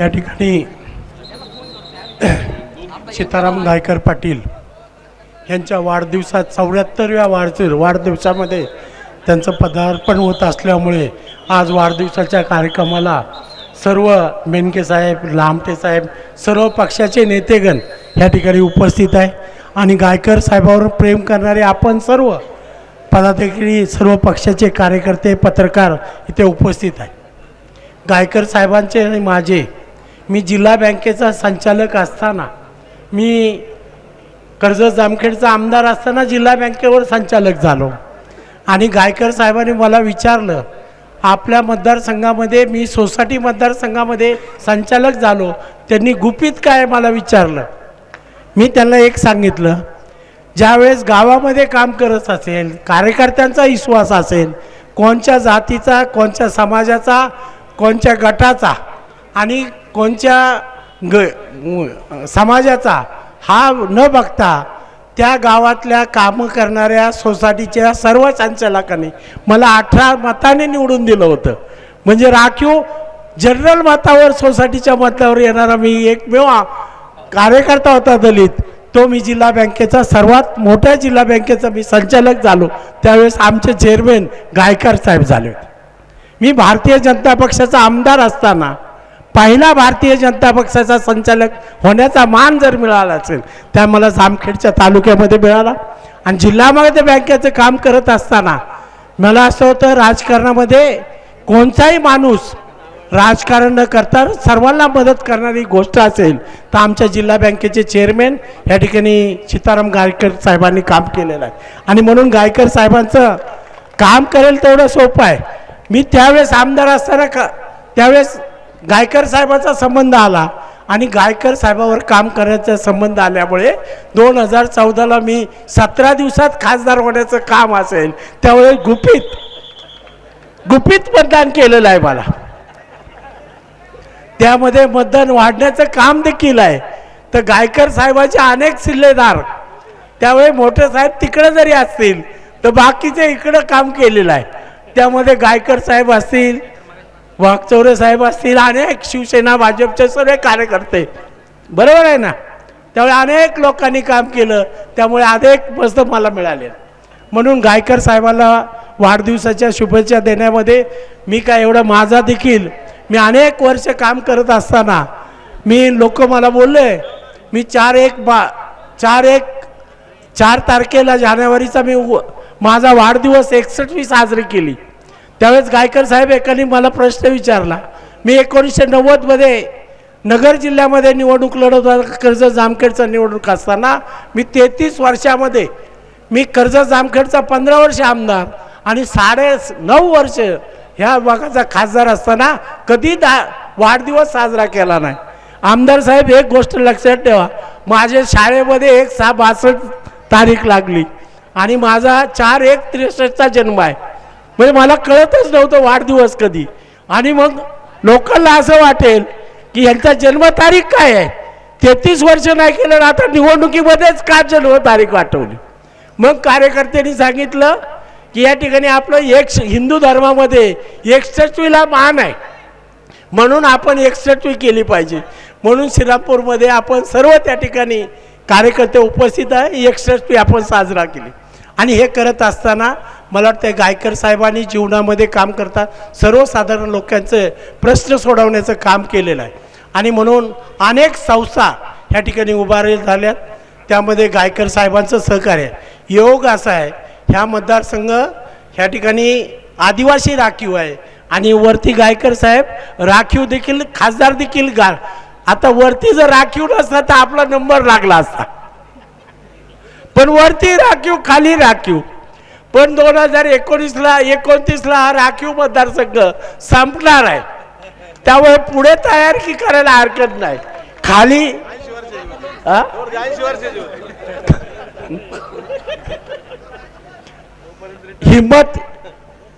या ठिकाणी सीताराम गायकर पाटील यांच्या वाढदिवसात चौऱ्याहत्तरव्या वाढ वाढदिवसामध्ये त्यांचं पदार्पण होत असल्यामुळे आज वाढदिवसाच्या कार्यक्रमाला सर्व मेनके साहेब लामटे साहेब सर्व पक्षाचे नेतेगण या ठिकाणी उपस्थित आहे. आणि गायकर साहेबावर प्रेम करणारे आपण सर्व पदाधिकारी सर्व पक्षाचे कार्यकर्ते पत्रकार इथे उपस्थित आहे गायकर साहेबांचे आणि माझे मी जिल्हा बँकेचा संचालक असताना मी कर्ज जामखेडचा आमदार असताना जिल्हा बँकेवर संचालक झालो. आणि गायकर साहेबांनी मला विचारलं आपल्या मतदारसंघामध्ये मी सोसायटी मतदारसंघामध्ये संचालक झालो. त्यांनी गुपित काय मला विचारलं? मी त्यांना एक सांगितलं ज्यावेळेस गावामध्ये काम करत असेल कार्यकर्त्यांचा विश्वास असेल कोणच्या जातीचा कोणच्या समाजाचा कोणत्या गटाचा आणि कोणत्या ग समाजाचा हा न बघता त्या गावातल्या कामं करणाऱ्या सोसायटीच्या सर्व संचालकांनी मला अठरा मताने निवडून दिलं होतं. म्हणजे राखीव जनरल मतावर सोसायटीच्या मतावर येणारा मी एकमेव कार्यकर्ता होता दलित. तो मी जिल्हा बँकेचा सर्वात मोठ्या जिल्हा बँकेचा मी संचालक झालो. त्यावेळेस आमचे चेअरमॅन गायकर साहेब झाले होते. मी भारतीय जनता पक्षाचा आमदार असताना पहिला भारतीय जनता पक्षाचा संचालक होण्याचा मान जर मिळाला असेल त्या मला जामखेडच्या तालुक्यामध्ये मिळाला. आणि जिल्हामध्ये बँकेचं काम करत असताना मला असं होतं राजकारणामध्ये कोणताही माणूस राजकारण न करता सर्वांना मदत करणारी गोष्ट असेल तर आमच्या जिल्हा बँकेचे चेअरमॅन या ठिकाणी सीताराम गायकर साहेबांनी काम केलेलं आहे. आणि म्हणून गायकर साहेबांचं काम करेल तेवढं सोपं आहे. मी त्यावेळेस आमदार असताना का त्यावेळेस गायकर साहेबाचा संबंध आला आणि गायकर साहेबावर काम करण्याचा संबंध आल्यामुळे दोन हजार चौदाला मी सतरा दिवसात खासदार होण्याचं काम असेल त्यावेळेस गुपित गुपित मतदान केलेलं आहे मला. त्यामध्ये मतदान वाढण्याचं काम देखील आहे. तर गायकर साहेबाचे अनेक सिल्लेदार त्यावेळी मोठे साहेब तिकडे जरी असतील तर बाकीचे इकडं काम केलेलं आहे. त्यामध्ये गायकर साहेब असतील वाघचौरे साहेब असतील अनेक शिवसेना भाजपचे सर्व कार्यकर्ते. बरोबर आहे ना? त्यामुळे अनेक लोकांनी काम केलं. त्यामुळे अनेक मस्त मला मिळाले. म्हणून गायकर साहेबाला वाढदिवसाच्या शुभेच्छा देण्यामध्ये मी काय एवढं माझा देखील मी अनेक वर्ष काम करत असताना मी लोक मला बोलले मी चार एक बा चार एक चार तारखेला जानेवारीचा मी व- माझा वाढदिवस एकसष्टवी साजरी केली. त्यावेळेस गायकर साहेब एकाने मला प्रश्न विचारला. मी एकोणीसशे नव्वदमध्ये नगर जिल्ह्यामध्ये निवडणूक लढवत कर्ज कर्जत जामखेडचा निवडणूक असताना मी तेहतीस वर्षामध्ये मी कर्जत जामखेडचा पंधरा वर्ष आमदार आणि साडे नऊ वर्ष ह्या भागाचा खासदार असताना कधी दा वाढदिवस साजरा केला नाही. आमदार साहेब एक गोष्ट लक्षात ठेवा. माझ्या शाळेमध्ये एक सहा बासष्ट तारीख लागली आणि माझा चार एक त्रेसष्टचा जन्म आहे. म्हणजे मला कळतच नव्हतं वाढदिवस कधी. आणि मग लोकांना असं वाटेल की यांचा जन्मतारीख काय आहे? तेहतीस वर्ष नाही केलं ना आता निवडणुकीमध्येच का जन्मतारीख वाटवली? मग कार्यकर्त्यांनी सांगितलं की या ठिकाणी आपलं एक हिंदू धर्मामध्ये एकसष्टवीला मान आहे. म्हणून आपण एकसष्टवी केली पाहिजे. म्हणून श्रीरामपूरमध्ये आपण सर्व त्या ठिकाणी कार्यकर्ते उपस्थित आहे एकसष्टवी आपण साजरा केली. आणि हे करत असताना मला वाटतं गायकर साहेबांनी जीवनामध्ये काम करतात सर्वसाधारण लोकांचं प्रश्न सोडवण्याचं काम केलेलं आहे. आणि म्हणून अनेक संस्था ह्या ठिकाणी उभारल्या झाल्यात. त्यामध्ये गायकर साहेबांचं सहकार्य. आहे. योग असा आहे ह्या मतदारसंघ ह्या ठिकाणी आदिवासी राखीव आहे. आणि वरती गायकर साहेब राखीव देखील खासदार देखील गा आता वरती जर राखीव नसता तर आपला नंबर लागला असता. पण वरती राखीव खाली राखीव. पण दोन हजार एकोणीसला एकोणतीसला हा राखीव मतदारसंघ संपणार आहे. त्यामुळे पुढे तयारी करायला हरकत नाही. खाली हिंमत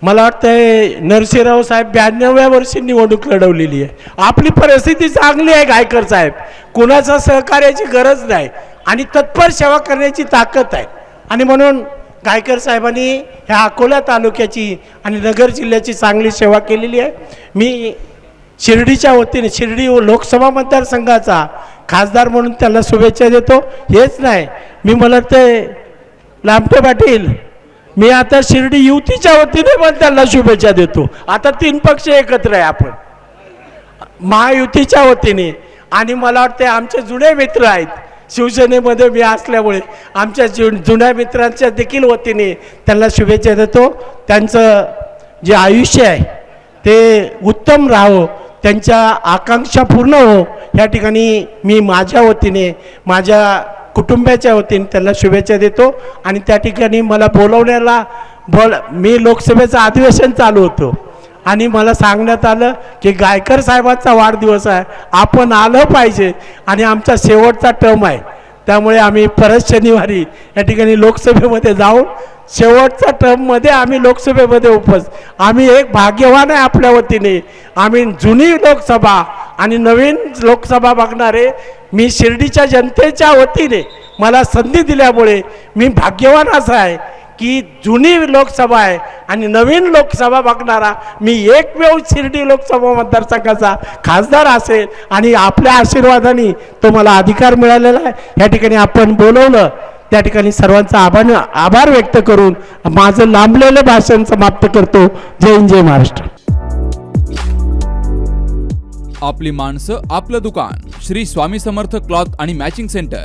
मला वाटतंय नरसिंहराव साहेब ब्याण्णव्या वर्षी निवडणूक लढवलेली आहे. आपली परिस्थिती चांगली आहे गायकर साहेब. कुणाचा सहकार्याची गरज नाही आणि तत्पर सेवा करण्याची ताकद आहे. आणि म्हणून गायकर साहेबांनी ह्या अकोला तालुक्याची आणि नगर जिल्ह्याची चांगली सेवा केलेली आहे. मी शिर्डीच्या वतीने शिर्डी लोकसभा मतदारसंघाचा खासदार म्हणून त्यांना शुभेच्छा देतो. हेच नाही मी मला ते लांबटे पाटील मी आता शिर्डी युतीच्या वतीने पण त्यांना शुभेच्छा देतो. आता तीन पक्ष एकत्र आहे आपण. महायुतीच्या वतीने. आणि मला वाटते आमचे जुने मित्र आहेत शिवसेनेमध्ये मी असल्यामुळे आमच्या जु जुन्या मित्रांच्या देखील वतीने त्यांना शुभेच्छा देतो. त्यांचं जे आयुष्य आहे ते उत्तम राहो त्यांच्या आकांक्षा पूर्ण हो. या ठिकाणी मी माझ्या वतीने माझ्या कुटुंबाच्या वतीने त्यांना शुभेच्छा देतो. आणि त्या ठिकाणी मला बोलवण्याला बोल मी लोकसभेचं अधिवेशन चालू होतो. आणि मला सांगण्यात आलं की गायकर साहेबांचा वाढदिवस आहे. आपण आलं पाहिजे. आणि आमचा शेवटचा टर्म आहे. त्यामुळे आम्ही परत शनिवारी या ठिकाणी लोकसभेमध्ये जाऊन शेवटच्या टर्ममध्ये आम्ही लोकसभेमध्ये उपस आम्ही एक भाग्यवान आहे आपल्या वतीने. आम्ही जुनी लोकसभा आणि नवीन लोकसभा बघणारे मी शिर्डीच्या जनतेच्या वतीने मला संधी दिल्यामुळे मी भाग्यवान असा आहे. की जुनी लोकसभा आहे आणि नवीन लोकसभा बघणारा मी एकमेव शिर्डी लोकसभा मतदारसंघाचा खासदार असेल आणि आपल्या आशीर्वादाने तो मला अधिकार मिळालेला आहे. या ठिकाणी आपण बोलवलं. त्या ठिकाणी सर्वांचा आभार आभार व्यक्त करून माझं लांबलेलं भाषण समाप्त करतो. जय जय महाराष्ट्र. आपली माणसं आपलं दुकान. श्री स्वामी समर्थ क्लॉथ आणि मॅचिंग सेंटर.